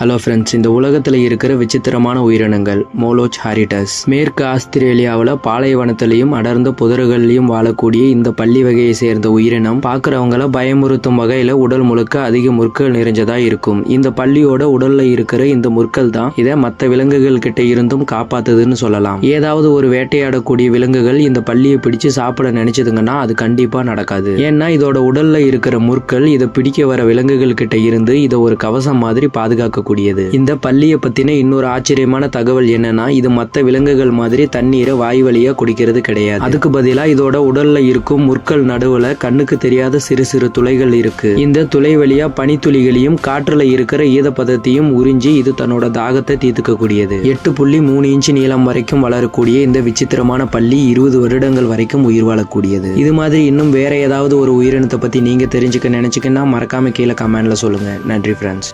Hello friends இந்த உலகத்தில் இருக்கிற விசித்திரமான உயிரினங்கள் மோலோச் ஹாரிட்டஸ் மேற்கு ஆஸ்திரேலியாவில் பாலைவனத்திலையும் அடர்ந்த புதர்களையும் வாழக்கூடிய இந்த பள்ளி வகையை சேர்ந்த உயிரினம் பார்க்குறவங்கள பயமுறுத்தும் வகையில் உடல் முழுக்க அதிக முற்கள் நிறைஞ்சதா இருக்கும். இந்த பள்ளியோட உடலில் இருக்கிற இந்த முற்கள் தான் இதை மற்ற விலங்குகள் கிட்ட இருந்தும் காப்பாத்துதுன்னு சொல்லலாம். ஏதாவது ஒரு வேட்டையாடக்கூடிய விலங்குகள் இந்த பள்ளியை பிடிச்சு சாப்பிட நினைச்சதுங்கன்னா அது கண்டிப்பா நடக்காது. ஏன்னா இதோட உடல்ல இருக்கிற முற்கள் இதை பிடிக்க வர விலங்குகள் கிட்ட இருந்து இதை ஒரு கவசம் மாதிரி பாதுகாக்க இருக்கக்கூடியது இந்த பள்ளியை பத்தின இன்னொரு ஆச்சரியமான தகவல் என்னன்னா இது மற்ற விலங்குகள் மாதிரி தண்ணீரை வாய் வழியா குடிக்கிறது கிடையாது. அதுக்கு பதிலா இதோட உடல்ல இருக்கும் முற்கள் நடுவுல கண்ணுக்கு தெரியாத சிறு சிறு துளைகள் இருக்கு. இந்த துளை வழியா பனித்துளிகளையும் காற்றுல இருக்கிற ஈதப்பதத்தையும் உறிஞ்சி இது தன்னோட தாகத்தை தீர்த்துக்கக்கூடியது. எட்டு புள்ளி மூணு இன்ச்சு நீளம் வரைக்கும் வளரக்கூடிய இந்த விசித்திரமான பள்ளி இருபது வருடங்கள் வரைக்கும் உயிர் வாழக்கூடியது. இது மாதிரி இன்னும் வேற ஏதாவது ஒரு உயிரினத்தை பத்தி நீங்க தெரிஞ்சுக்க நினைச்சுக்கன்னா மறக்காம கீழே கமெண்ட்ல சொல்லுங்க. நன்றி ஃப்ரெண்ட்ஸ்